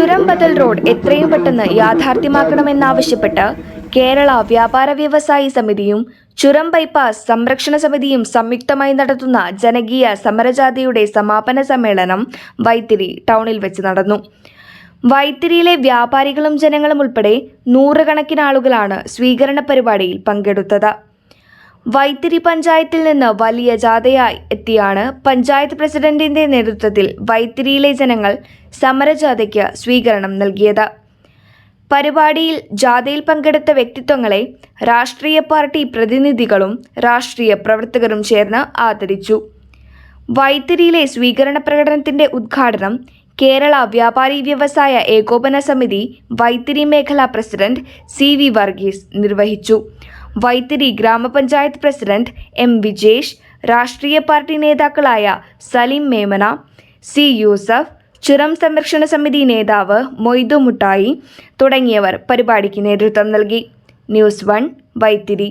ചുരം ബദൽ റോഡ് എത്രയും പെട്ടെന്ന് യാഥാർത്ഥ്യമാക്കണമെന്നാവശ്യപ്പെട്ട് കേരള വ്യാപാര വ്യവസായി സമിതിയും ചുരം ബൈപ്പാസ് സംരക്ഷണ സമിതിയും സംയുക്തമായി നടത്തുന്ന ജനകീയ സമരജാഥയുടെ സമാപന സമ്മേളനം വൈത്തിരി ടൗണിൽ വെച്ച് നടന്നു. വൈത്തിരിയിലെ വ്യാപാരികളും ജനങ്ങളും ഉൾപ്പെടെ നൂറുകണക്കിന് ആളുകളാണ് സ്വീകരണ പരിപാടിയിൽ പങ്കെടുത്തത്. വൈത്തിരി പഞ്ചായത്തിൽ നിന്ന് വലിയ ജാഥയായി എത്തിയാണ് പഞ്ചായത്ത് പ്രസിഡന്റിന്റെ നേതൃത്വത്തിൽ വൈത്തിരിയിലെ ജനങ്ങൾ സമരജാഥയ്ക്ക് സ്വീകരണം നൽകിയത്. പരിപാടിയിൽ ജാഥയിൽ പങ്കെടുത്ത വ്യക്തിത്വങ്ങളെ രാഷ്ട്രീയ പാർട്ടി പ്രതിനിധികളും രാഷ്ട്രീയ പ്രവർത്തകരും ചേർന്ന് ആദരിച്ചു. വൈത്തിരിയിലെ സ്വീകരണ പ്രകടനത്തിന്റെ ഉദ്ഘാടനം കേരള വ്യാപാരി വ്യവസായ ഏകോപന സമിതി വൈത്തിരി മേഖലാ പ്രസിഡന്റ് സി വി വർഗീസ് നിർവഹിച്ചു. വൈത്തിരി ഗ്രാമപഞ്ചായത്ത് പ്രസിഡന്റ് എം വിജേഷ് രാഷ്ട്രീയ പാർട്ടി നേതാക്കളായ സലീം മേമന സി യൂസഫ് ചുരം സംരക്ഷണ സമിതി നേതാവ് മൊയ്തു മുട്ടായി തുടങ്ങിയവർ പരിപാടിക്ക് നേതൃത്വം നൽകി. News one Vythiri.